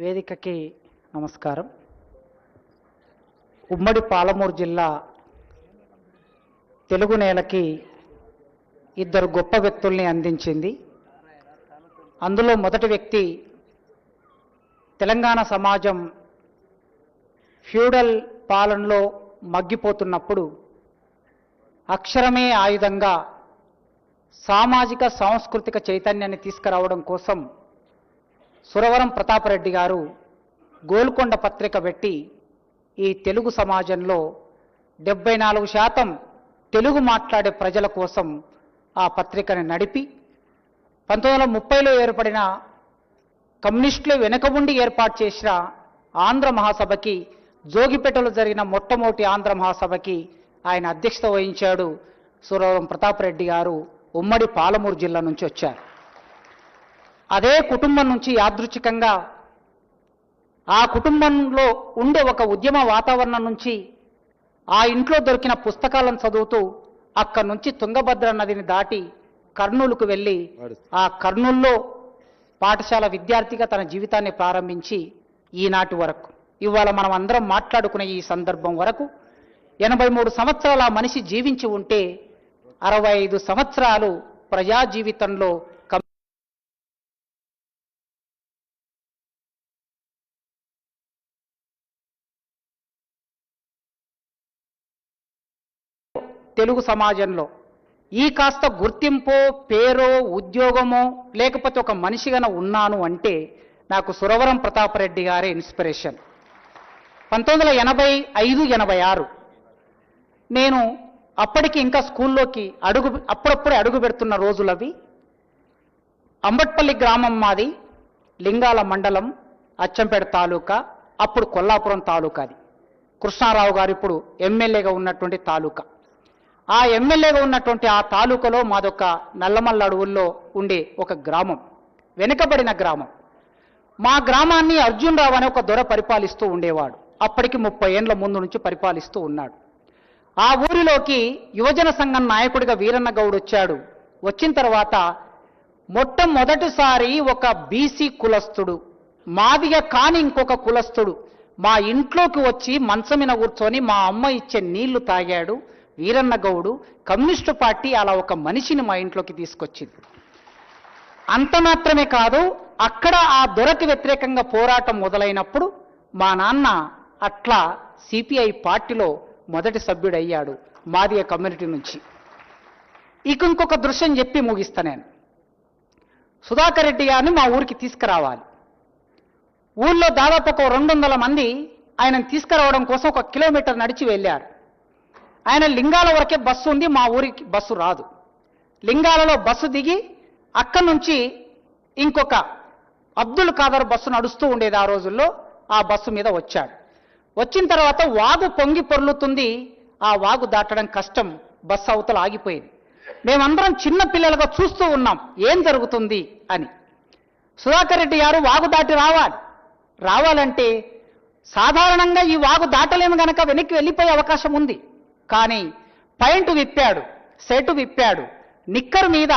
వేదికకి నమస్కారం. ఉమ్మడి పాలమూరు జిల్లా తెలుగు నేలకి ఇద్దరు గొప్ప వ్యక్తుల్ని అందించింది. అందులో మొదటి వ్యక్తి తెలంగాణ సమాజం ఫ్యూడల్ పాలనలో మగ్గిపోతున్నప్పుడు అక్షరమే ఆయుధంగా సామాజిక సాంస్కృతిక చైతన్యాన్ని తీసుకురావడం కోసం సురవరం ప్రతాపరెడ్డి గారు గోల్కొండ పత్రిక పెట్టి ఈ తెలుగు సమాజంలో డెబ్బై నాలుగు శాతం తెలుగు మాట్లాడే ప్రజల కోసం ఆ పత్రికను నడిపి పంతొమ్మిది వందల ముప్పైలో ఏర్పడిన కమ్యూనిస్టులు వెనుకబుండి ఏర్పాటు చేసిన ఆంధ్ర మహాసభకి జోగిపేటలో జరిగిన మొట్టమొదటి ఆంధ్ర మహాసభకి ఆయన అధ్యక్షత వహించాడు సురవరం ప్రతాపరెడ్డి గారు ఉమ్మడి పాలమూరు జిల్లా నుంచి వచ్చారు. అదే కుటుంబం నుంచి యాదృచ్ఛికంగా ఆ కుటుంబంలో ఉండే ఒక ఉద్యమ వాతావరణం నుంచి ఆ ఇంట్లో దొరికిన పుస్తకాలను చదువుతూ అక్కడి నుంచి తుంగభద్ర నదిని దాటి కర్నూలుకు వెళ్ళి ఆ కర్నూల్లో పాఠశాల విద్యార్థిగా తన జీవితాన్ని ప్రారంభించి ఈనాటి వరకు. ఇవాళ మనం అందరం మాట్లాడుకునే ఈ సందర్భం వరకు ఎనభై మూడు సంవత్సరాల ఆ మనిషి జీవించి ఉంటే అరవై ఐదు సంవత్సరాలు ప్రజా జీవితంలో తెలుగు సమాజంలో ఈ కాస్త గుర్తింపో పేరో ఉద్యోగమో లేకపోతే ఒక మనిషిగాన ఉన్నాను అంటే నాకు సురవరం ప్రతాపరెడ్డి గారే ఇన్స్పిరేషన్. పంతొమ్మిది వందల ఎనభై ఐదు ఎనభై ఆరు నేను అప్పటికి ఇంకా స్కూల్లోకి అడుగు అప్పుడప్పుడే అడుగు పెడుతున్న రోజులవి. అంబట్పల్లి గ్రామం మాది లింగాల మండలం అచ్చంపేట తాలూకా అప్పుడు కొల్లాపురం తాలూకా అది కృష్ణారావు గారు ఇప్పుడు ఎమ్మెల్యేగా ఉన్నటువంటి తాలూకా. ఆ ఎమ్మెల్యేగా ఉన్నటువంటి ఆ తాలూకాలో మాదొక నల్లమల్ల అడవుల్లో ఉండే ఒక గ్రామం వెనుకబడిన గ్రామం. మా గ్రామాన్ని అర్జున్ రావు అనే ఒక దొర పరిపాలిస్తూ ఉండేవాడు. అప్పటికి ముప్పై ఏండ్ల ముందు నుంచి పరిపాలిస్తూ ఉన్నాడు. ఆ ఊరిలోకి యువజన సంఘం నాయకుడిగా వీరన్న గౌడ్ వచ్చాడు. వచ్చిన తర్వాత మొట్టమొదటిసారి ఒక బీసీ కులస్తుడు మాదిగ కాని ఇంకొక కులస్తుడు మా ఇంట్లోకి వచ్చి మంచం మీద కూర్చొని మా అమ్మ ఇచ్చే నీళ్ళు తాగాడు. వీరన్న గౌడు కమ్యూనిస్టు పార్టీ అలా ఒక మనిషిని మా ఇంట్లోకి తీసుకొచ్చింది. అంత మాత్రమే కాదు అక్కడ ఆ దొరకి వ్యతిరేకంగా పోరాటం మొదలైనప్పుడు మా నాన్న అట్లా సిపిఐ పార్టీలో మొదటి సభ్యుడయ్యాడు మాదిగ కమ్యూనిటీ నుంచి. ఇక ఇంకొక దృశ్యం చెప్పి ముగిస్తా నేను. సుధాకర్ రెడ్డి గారిని మా ఊరికి తీసుకురావాలి. ఊళ్ళో దాదాపు ఒక రెండు వందల మంది ఆయనను తీసుకురావడం కోసం ఒక కిలోమీటర్ నడిచి వెళ్ళారు. ఆయన లింగాల వరకే బస్సు ఉంది మా ఊరికి బస్సు రాదు. లింగాలలో బస్సు దిగి అక్కడి నుంచి ఇంకొక అబ్దుల్ ఖాదర్ బస్సు నడుస్తూ ఉండేది ఆ రోజుల్లో ఆ బస్సు మీద వచ్చాడు. వచ్చిన తర్వాత వాగు పొంగి పొర్లుతుంది ఆ వాగు దాటడం కష్టం బస్సు అవతల ఆగిపోయింది. మేమందరం చిన్న పిల్లలుగా చూస్తూ ఉన్నాం ఏం జరుగుతుంది అని. సుధాకర్ రెడ్డి గారు వాగు దాటి రావాలి. రావాలంటే సాధారణంగా ఈ వాగు దాటలేము గనక వెనక్కి వెళ్ళిపోయే అవకాశం ఉంది. కానీ పైంటు విప్పాడు సెటు విప్పాడు. నిక్కర్ మీద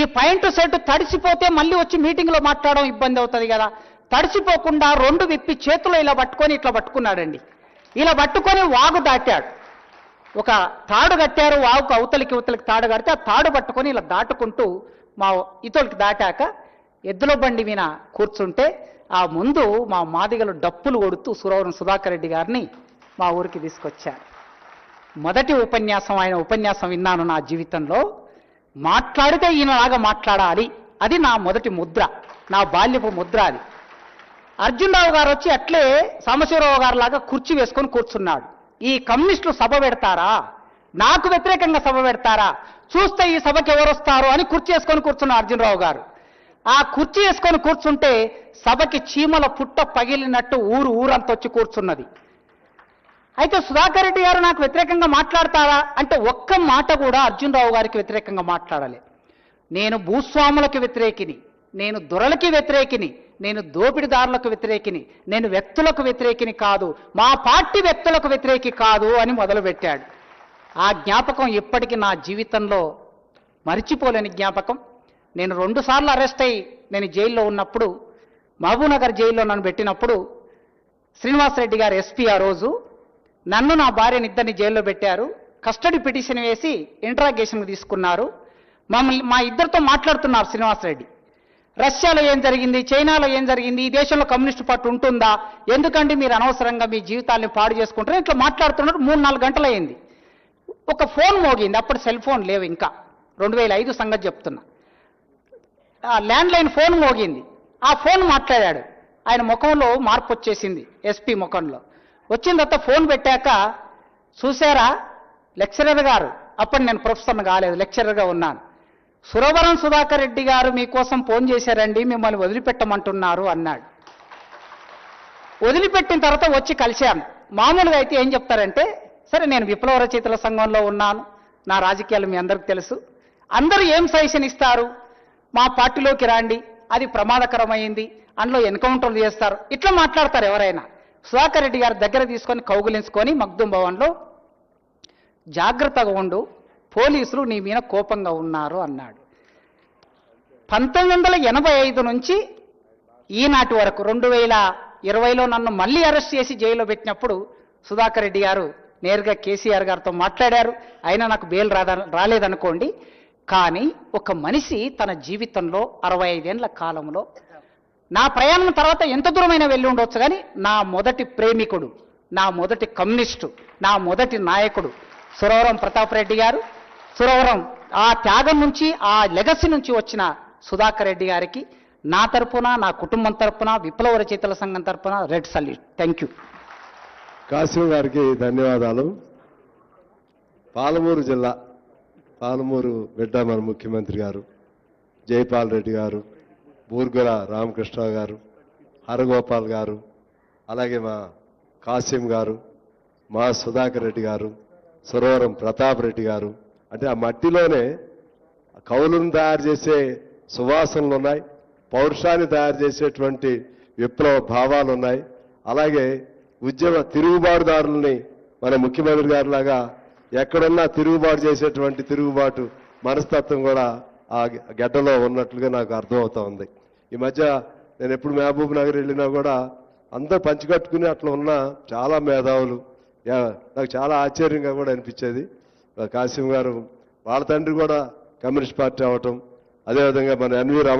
ఈ పైంటు సెట్ తడిసిపోతే మళ్ళీ వచ్చి మీటింగ్లో మాట్లాడడం ఇబ్బంది అవుతుంది కదా. తడిసిపోకుండా రెండు విప్పి చేతిలో ఇలా పట్టుకొని ఇట్లా పట్టుకున్నాడండి. ఇలా పట్టుకొని వాగు దాటాడు. ఒక తాడు కట్టారు వాగుకు అవతలికి ఇవతలికి తాడు కడితే ఆ తాడు పట్టుకొని ఇలా దాటుకుంటూ మా ఇతోలికి దాటాక ఎద్దుల బండి మీద కూర్చుంటే ఆ ముందు మా మాదిగలు డప్పులు కొడుతూ సురవరం సుధాకర్ రెడ్డి గారిని మా ఊరికి తీసుకొచ్చారు. మొదటి ఉపన్యాసం ఆయన ఉపన్యాసం విన్నాను నా జీవితంలో. మాట్లాడితే ఈయనలాగా మాట్లాడాలి. అది నా మొదటి ముద్ర. నా బాల్యపు ముద్ర అది. అర్జునరావు గారు వచ్చి అట్లే సాంబశివరావు గారు లాగా కుర్చీ వేసుకొని కూర్చున్నాడు. ఈ కమ్యూనిస్టులు సభ పెడతారా? నాకు వ్యతిరేకంగా సభ పెడతారా? చూస్తే ఈ సభకి ఎవరు వస్తారు అని కుర్చీ వేసుకొని కూర్చున్నారు అర్జునరావు గారు. ఆ కుర్చీ వేసుకొని కూర్చుంటే సభకి చీమల పుట్ట పగిలినట్టు ఊరు ఊరంతా వచ్చి కూర్చున్నది. అయితే సుధాకర్ రెడ్డి గారు నాకు వ్యతిరేకంగా మాట్లాడతారా అంటే ఒక్క మాట కూడా అర్జునరావు గారికి వ్యతిరేకంగా మాట్లాడాలి. నేను భూస్వాములకు వ్యతిరేకిని నేను దొరలకి వ్యతిరేకిని నేను దోపిడిదారులకు వ్యతిరేకిని నేను వ్యక్తులకు వ్యతిరేకిని కాదు మా పార్టీ వ్యక్తులకు వ్యతిరేకి కాదు అని మొదలుపెట్టాడు. ఆ జ్ఞాపకం ఇప్పటికీ నా జీవితంలో మరిచిపోలేని జ్ఞాపకం. నేను రెండుసార్లు అరెస్ట్ అయ్యి నేను జైల్లో ఉన్నప్పుడు మహబూబ్నగర్ జైల్లో నన్ను పెట్టినప్పుడు శ్రీనివాసరెడ్డి గారు ఎస్పీ ఆ రోజు నన్ను నా భార్యని ఇద్దరిని జైల్లో పెట్టారు. కస్టడీ పిటిషన్ వేసి ఇంట్రాగేషన్ తీసుకున్నారు. మమ్మల్ని మా ఇద్దరితో మాట్లాడుతున్నారు శ్రీనివాసరెడ్డి రష్యాలో ఏం జరిగింది? చైనాలో ఏం జరిగింది? ఈ దేశంలో కమ్యూనిస్ట్ పార్టీ ఉంటుందా? ఎందుకంటే మీరు అనవసరంగా మీ జీవితాల్ని పాడు చేసుకుంటారు ఇట్లా మాట్లాడుతున్నారు. మూడు నాలుగు గంటలు అయింది ఒక ఫోన్ మోగింది. అప్పుడు సెల్ ఫోన్ లేవు ఇంకా. రెండు వేల ఐదు సంగతి చెప్తున్నా. ల్యాండ్లైన్ ల్యాండ్ లైన్ ఫోన్ మోగింది. ఆ ఫోన్ మాట్లాడాడు. ఆయన ముఖంలో మార్పు వచ్చేసింది. ఎస్పీ ముఖంలో. వచ్చిన తర్వాత ఫోన్ పెట్టాక చూసారా లెక్చరర్ గారు. అప్పుడు నేను ప్రొఫెసర్ని కాలేదు లెక్చరర్గా ఉన్నాను. సురవరం సుధాకర్ రెడ్డి గారు మీకోసం ఫోన్ చేశారండి మిమ్మల్ని వదిలిపెట్టమంటున్నారు అన్నాడు. వదిలిపెట్టిన తర్వాత వచ్చి కలిశాను మామూలుగా అయితే ఏం చెప్తారంటే సరే నేను విప్లవ రచయితల సంఘంలో ఉన్నాను నా రాజకీయాలు మీ అందరికి తెలుసు. అందరూ ఏం సజెషన్ ఇస్తారు? మా పార్టీలోకి రాండి అది ప్రమాదకరమైంది అందులో ఎన్కౌంటర్లు చేస్తారు. ఇట్లా మాట్లాడతారు ఎవరైనా. సుధాకర్ రెడ్డి గారి దగ్గర తీసుకొని కౌగులించుకొని మగ్దుం భవన్లో జాగ్రత్తగా ఉండు పోలీసులు నీ మీద కోపంగా ఉన్నారు అన్నాడు. పంతొమ్మిది వందల ఎనభై ఐదు నుంచి ఈనాటి వరకు రెండు వేల ఇరవైలో నన్ను మళ్ళీ అరెస్ట్ చేసి జైల్లో పెట్టినప్పుడు సుధాకర్ రెడ్డి గారు నేరుగా కేసీఆర్ గారితో మాట్లాడారు. అయినా నాకు బెయిల్ రాదా రాలేదనుకోండి. కానీ ఒక మనిషి తన జీవితంలో అరవై ఐదేళ్ళ కాలంలో నా ప్రయాణం తర్వాత ఎంత దూరమైన వెళ్ళి ఉండొచ్చు కానీ నా మొదటి ప్రేమికుడు నా మొదటి కమ్యూనిస్టు నా మొదటి నాయకుడు సురవరం ప్రతాప్ రెడ్డి గారు. సురవరం ఆ త్యాగం నుంచి ఆ లెగసీ నుంచి వచ్చిన సుధాకర్ రెడ్డి గారికి నా తరపున నా కుటుంబం తరపున విప్లవ రచయితల సంఘం తరపున red salute thank you Kashi గారికి ధన్యవాదాలు. పాలమూరు జిల్లా పాలమూరు బిడ్డ మన ముఖ్యమంత్రి గారు జైపాల్ రెడ్డి గారు బూర్గుల రామకృష్ణ గారు హరగోపాల్ గారు అలాగే మా కాసిం గారు మా సుధాకర్ రెడ్డి గారు సురవరం ప్రతాప్ రెడ్డి గారు. అంటే ఆ మట్టిలోనే కౌలును తయారు చేసే సువాసనలు ఉన్నాయి పౌరుషాన్ని తయారు చేసేటువంటి విప్లవ భావాలు ఉన్నాయి. అలాగే ఉద్యమ తిరుగుబాటుదారుల్ని మన ముఖ్యమంత్రి గారిలాగా ఎక్కడున్నా తిరుగుబాటు చేసేటువంటి తిరుగుబాటు మనస్తత్వం కూడా ఆ గడ్డలో ఉన్నట్లుగా నాకు అర్థమవుతా ఉంది. ఈ మధ్య నేను ఎప్పుడు మహబూబ్ నగర్ వెళ్ళినా కూడా అందరూ పంచికట్టుకుని అట్లా ఉన్న చాలా మేధావులు. యా- నాకు చాలా ఆశ్చర్యంగా కూడా అనిపించేది. కాసిం గారు వాళ్ళ తండ్రి కూడా కమ్యూనిస్ట్ పార్టీ అవటం అదేవిధంగా మన ఎన్వి రామ